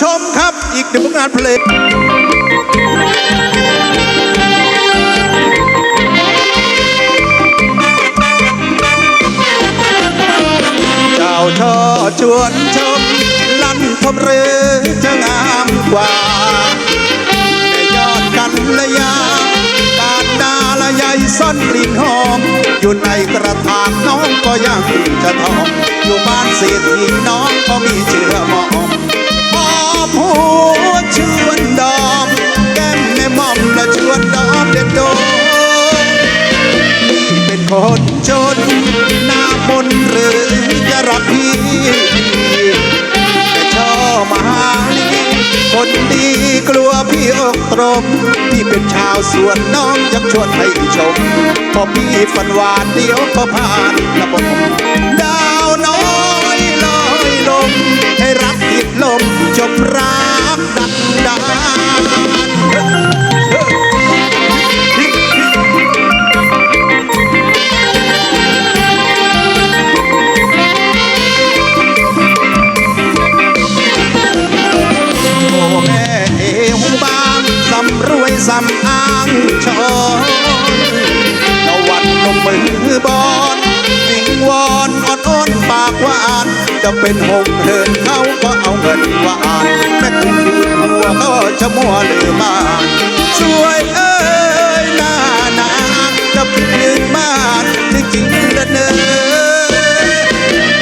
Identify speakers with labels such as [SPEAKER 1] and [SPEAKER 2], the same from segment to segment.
[SPEAKER 1] ชมครับ อีกหนึ่งผลงานเพลงเจ้าช่อชวนชม ลั่นทมเรือจะงามกว่าในยอดกันระยาการดาละใหญ่ซ่อนกลิ่นหอม อยู่ในกระถางน้องก็ยังจะทองอยู่บ้านเศรษฐีน้องก็มีเชื่อหมอม น้ามนต์หรือจะรักพี่แต่ชอบมาหาลีคนดีกลัวพี่อกตรมพี่เป็นชาวสวนน้องอยากชวนให้ชมพอพี่ฝันหวานเดียวก็ผ่านระบบ สำอางชอนตะวันลงมือบอนวิงวอนอ่อนอ้อนปากหวาอ่าน จะเป็นหงเหินเขาก็เอาเงินหวาอ่านแม่คุณคืนหัวก็จะมัวลืมบ้านช่วยเอ้ยหน้านาจะเป็นลืมบ้านจริงๆละเนอ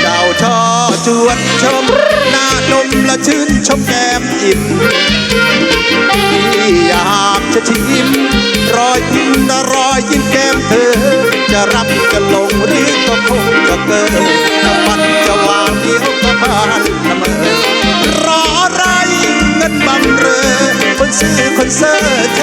[SPEAKER 1] เจ้าช่อชวนชม หน้านมละชื่นชมแก้มอิ่ม รอยยิ้มนะรอยยิ้มแก้มเธอ จะรับจะลงหรือก็คงจะเกินน้ำมันจะวางเดียวก็บานละเมอรออะไรเงินบำเรอคนซื้อคนเซอร์